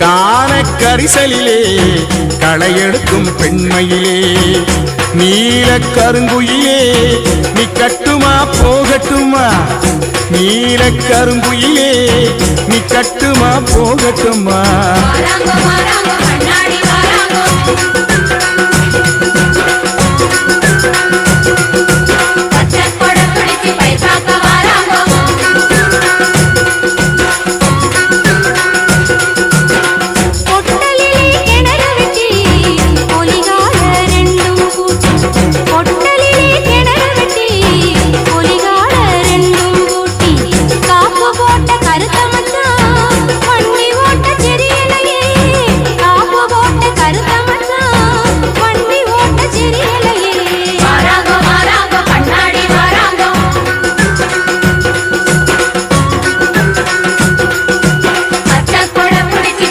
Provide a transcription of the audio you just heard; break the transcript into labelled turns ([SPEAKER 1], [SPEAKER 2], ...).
[SPEAKER 1] காண கரிசலிலே களையெடுக்கும் பெண்மையிலே நீல கருங்குயிலே நீ கட்டுமா போகட்டுமா? நீல கருங்குயிலே நீ கட்டுமா போகட்டுமா